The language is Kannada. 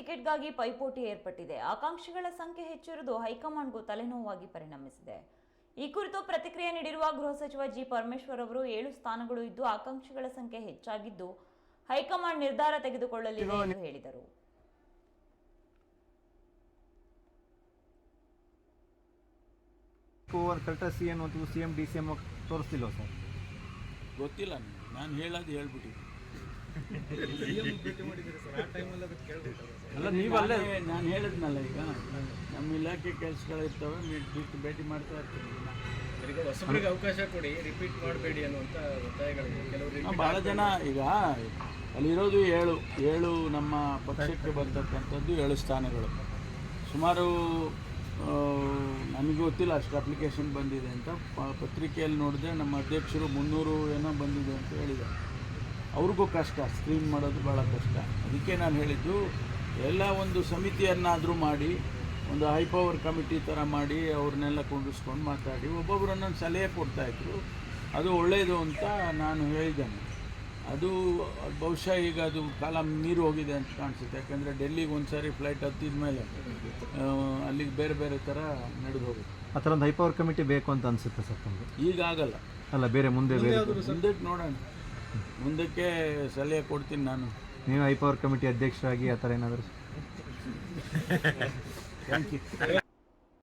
ಟಿಕೆಟ್ಗಾಗಿ ಪೈಪೋಟಿ ಏರ್ಪಟ್ಟಿದೆ. ಆಕಾಂಕ್ಷಿಗಳ ಸಂಖ್ಯೆ ಹೆಚ್ಚಿರುವುದು ಹೈಕಮಾಂಡ್ಗೂ ತಲೆನೋವಾಗಿ ಪರಿಣಮಿಸಿದೆ. ಈ ಕುರಿತು ಪ್ರತಿಕ್ರಿಯೆ ನೀಡಿರುವ ಗೃಹ ಸಚಿವ ಜಿ. ಪರಮೇಶ್ವರ್ ಅವರು ಏಳು ಸ್ಥಾನಗಳು ಇದ್ದು ಆಕಾಂಕ್ಷಿಗಳ ಸಂಖ್ಯೆ ಹೆಚ್ಚಾಗಿದ್ದು ಹೈಕಮಾಂಡ್ ನಿರ್ಧಾರ ತೆಗೆದುಕೊಳ್ಳಲಿದೆ ಎಂದು ಹೇಳಿದರು. ಸಿ ಎನ್ ಮತ್ತು C M D C M ತೋರಿಸ್ತಿಲ್ವ ಸರ್? ಗೊತ್ತಿಲ್ಲ ನಾನು ಹೇಳೋದು ಹೇಳ್ಬಿಟ್ಟಿದ್ದೆ ಅಲ್ಲ ನೀವು ಅಲ್ಲೇ ನಾನು ಹೇಳಿದ್ನಲ್ಲ ಈಗ. ನಮ್ಮ ಇಲಾಖೆ ಕೆಲಸಗಳಿರ್ತವೆ ಬಿಟ್ಟು ಭೇಟಿ ಮಾಡ್ತಾ ಇರ್ತೀವಿ ಈಗ. ಹೊಸಬರಿಗೆ ಅವಕಾಶ ಕೊಡಿ ರಿಪೀಟ್ ಮಾಡಬೇಡಿ ಅನ್ನುವಂಥ ಒತ್ತಾಯಗಳಿವೆ ಕೆಲವರು ಭಾಳ ಜನ ಈಗ ಅಲ್ಲಿರೋದು ಏಳು ಏಳು ನಮ್ಮ ಪಕ್ಷಕ್ಕೆ ಬರ್ತಕ್ಕಂಥದ್ದು ಏಳು ಸ್ಥಾನಗಳು. ಸುಮಾರು ನನಗೆ ಗೊತ್ತಿಲ್ಲ ಅಷ್ಟು ಅಪ್ಲಿಕೇಶನ್ ಬಂದಿದೆ ಅಂತ. ಪತ್ರಿಕೆಯಲ್ಲಿ ನೋಡಿದ್ರೆ ನಮ್ಮ ಅಧ್ಯಕ್ಷರು ಮುನ್ನೂರು ಏನೋ ಬಂದಿದೆ ಅಂತ ಹೇಳಿದ್ದಾರೆ. ಅವ್ರಿಗೂ ಕಷ್ಟ ಸ್ಕ್ರೀನ್ ಮಾಡೋದು ಭಾಳ ಕಷ್ಟ. ಅದಕ್ಕೆ ನಾನು ಹೇಳಿದ್ದು ಎಲ್ಲ ಒಂದು ಸಮಿತಿಯನ್ನಾದರೂ ಮಾಡಿ ಒಂದು ಹೈ ಪವರ್ ಕಮಿಟಿ ಥರ ಮಾಡಿ ಅವ್ರನ್ನೆಲ್ಲ ಕುಂಡಿಸ್ಕೊಂಡು ಮಾತಾಡಿ ಒಬ್ಬೊಬ್ಬರು ಒಂದೊಂದು ಸಲಹೆ ಕೊಡ್ತಾಯಿದ್ರು ಅದು ಒಳ್ಳೆಯದು ಅಂತ ನಾನು ಹೇಳಿದ್ದೇನೆ. ಅದು ಬಹುಶಃ ಈಗ ಅದು ಕಾಲ ಮೀರಿ ಹೋಗಿದೆ ಅಂತ ಕಾಣಿಸುತ್ತೆ. ಯಾಕಂದರೆ ಡೆಲ್ಲಿಗೆ ಒಂದು ಸಾರಿ ಫ್ಲೈಟ್ ಹತ್ತಿದ ಮೇಲೆ ಅಲ್ಲಿಗೆ ಬೇರೆ ಬೇರೆ ಥರ ನಡೆದು ಹೋಗುತ್ತೆ. ಆ ಥರ ಒಂದು ಹೈ ಪವರ್ ಕಮಿಟಿ ಬೇಕು ಅಂತ ಅನಿಸುತ್ತೆ ಸರ್ ಈಗ ಆಗಲ್ಲ ಅಲ್ಲ ಬೇರೆ ಮುಂದೆ ಬೇರೆ ಮುಂದಕ್ಕೆ ನೋಡೋಣ. ಮುಂದಕ್ಕೆ ಸಲಹೆ ಕೊಡ್ತೀನಿ ನಾನು. ನೀವು ಹೈಪವರ್ ಕಮಿಟಿ ಅಧ್ಯಕ್ಷರಾಗಿ ಆ ಥರ ಏನಾದರೂ? Thank you